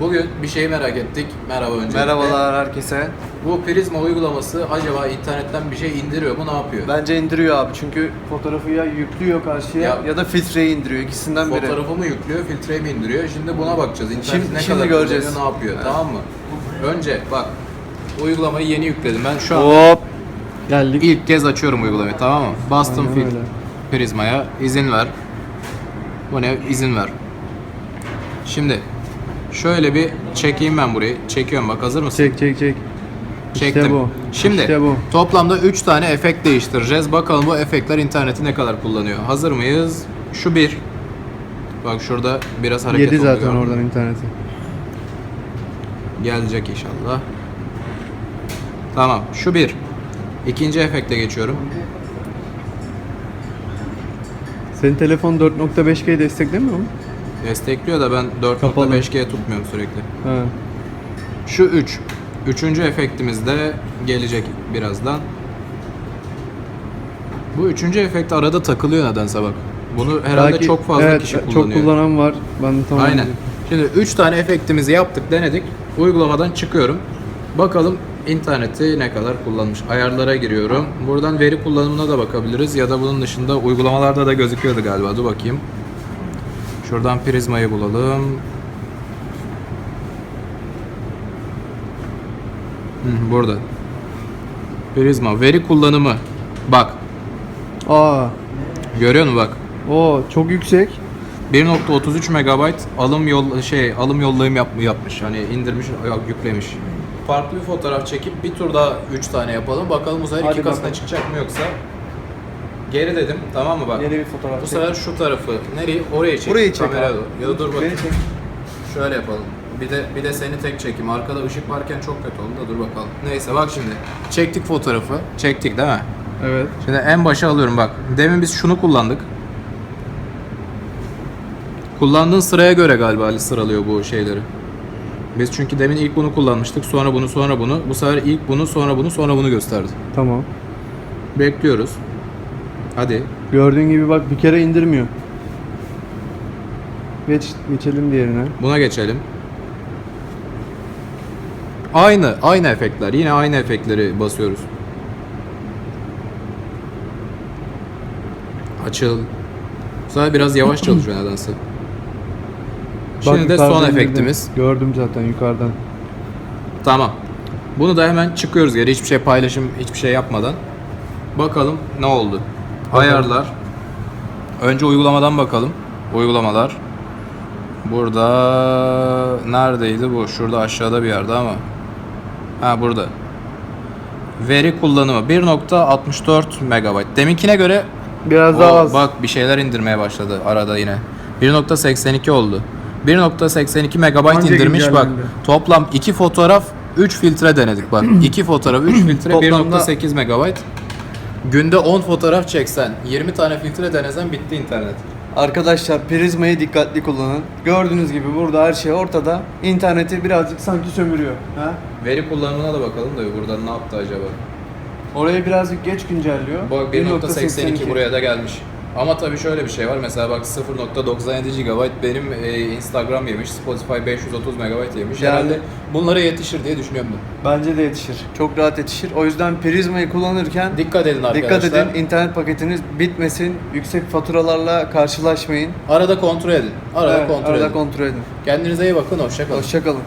Bugün bir şeyi merak ettik. Merhaba öncelikle. Merhabalar herkese. Bu Prizma uygulaması acaba internetten bir şey indiriyor mu? Ne yapıyor? Bence indiriyor abi çünkü fotoğrafı ya yüklüyor karşıya Ya- ya, da filtreyi indiriyor ikisinden biri. Fotoğrafı mı yüklüyor, filtreyi mi indiriyor? Şimdi buna bakacağız. İnternet Şimdi- ne şimdi kadar göreceğiz. kullanıyor, ne yapıyor? Evet. Tamam mı? Önce bak. Uygulamayı yeni yükledim. Ben şu an Hop. Geldik. ilk kez açıyorum uygulamayı tamam mı? Bastım Aynen fil öyle. Prizma'ya izin ver. Bu ne? İzin ver. Şimdi şöyle bir çekeyim ben burayı. Çekiyorum bak hazır mısın? Çek çek çek. Çektim. İşte bu. Şimdi İşte bu. toplamda 3 tane efekt değiştireceğiz. Bakalım bu efektler interneti ne kadar kullanıyor. Hazır mıyız? Şu bir. Bak şurada biraz hareket Yedi zaten oluyor. oradan interneti. Gelecek inşallah. Tamam. Şu bir. İkinci efekte geçiyorum. Senin telefon 4.5G desteklemiyor mu? Destekliyor da ben Kapalı. 4.5G tutmuyorum sürekli. Ha. Şu 3. Üçüncü efektimiz de gelecek birazdan. Bu üçüncü efekt arada takılıyor nedense bak. Bunu herhalde Belki- çok fazla evet, kişi Çok kullanıyor. kullanan var. Ben de tamam. Aynen. Şimdi 3 tane efektimizi yaptık, denedik. Uygulamadan çıkıyorum. Bakalım interneti ne kadar kullanmış. Ayarlara giriyorum. Buradan veri kullanımına da bakabiliriz ya da bunun dışında uygulamalarda da gözüküyordu galiba. Dur bakayım. Şuradan prizmayı bulalım. Hı, burada. Prizma veri kullanımı. Bak. Aa. Görüyor musun bak. O çok yüksek. 1.33 MB alım yol şey alım yollayım yap, yapmış. Hani indirmiş, yüklemiş. Farklı bir fotoğraf çekip bir tur daha 3 tane yapalım. Bakalım bu sefer Hadi iki kasına bakalım. çıkacak mı yoksa. Geri dedim. Tamam mı bak. Yeni bir fotoğraf Bu çek. sefer şu tarafı. Nereye? Oraya çek. Burayı çek Kameraya abi. doğru. Ya da dur bak. Beni çek. Şöyle yapalım. Bir de bir de seni tek çekeyim. Arkada ışık varken çok kötü oldu da dur bakalım. Neyse bak şimdi. Çektik fotoğrafı. Çektik değil mi? Evet. Şimdi en başa alıyorum bak. Demin biz şunu kullandık. Kullandığın sıraya göre galiba Ali sıralıyor bu şeyleri. Biz çünkü demin ilk bunu kullanmıştık. Sonra bunu, sonra bunu. Bu sefer ilk bunu, sonra bunu, sonra bunu gösterdi. Tamam. Bekliyoruz. Hadi. Gördüğün gibi bak bir kere indirmiyor. Geç geçelim diğerine. Buna geçelim. Aynı, aynı efektler. Yine aynı efektleri basıyoruz. Açıl. Sefer biraz yavaş çalışıyor nedense. Şimdi Bak de son indirdim. efektimiz. Gördüm zaten yukarıdan. Tamam. Bunu da hemen çıkıyoruz geri hiçbir şey paylaşım, hiçbir şey yapmadan. Bakalım ne oldu. Ayarlar. Önce uygulamadan bakalım. Uygulamalar. Burada neredeydi bu? Şurada aşağıda bir yerde ama. Ha burada. Veri kullanımı 1.64 MB. Deminkine göre Biraz daha o, az. bak bir şeyler indirmeye başladı arada yine. 1.82 oldu. 1.82 MB indirmiş bak. Toplam 2 fotoğraf 3 filtre denedik bak. 2 fotoğraf 3 filtre Toplamda- 1.8 MB. Günde 10 fotoğraf çeksen, 20 tane filtre denesen bitti internet. Arkadaşlar prizmayı dikkatli kullanın. Gördüğünüz gibi burada her şey ortada. İnterneti birazcık sanki sömürüyor. Ha? Veri kullanımına da bakalım da burada ne yaptı acaba? Orayı birazcık geç güncelliyor. Bak 1.82 buraya da gelmiş. Ama tabii şöyle bir şey var. Mesela bak 0.97 GB benim e, Instagram yemiş, Spotify 530 MB yemiş. Yani- Herhalde bunlara yetişir diye düşünüyorum ben. Bence de yetişir. Çok rahat yetişir. O yüzden prizmayı kullanırken Dikkat edin arkadaşlar. dikkat edin. internet paketiniz bitmesin. Yüksek faturalarla karşılaşmayın. Arada kontrol edin. Arada Evet, kontrol arada edin. kontrol edin. Kendinize iyi bakın. Hoşça kalın. Hoşçakalın.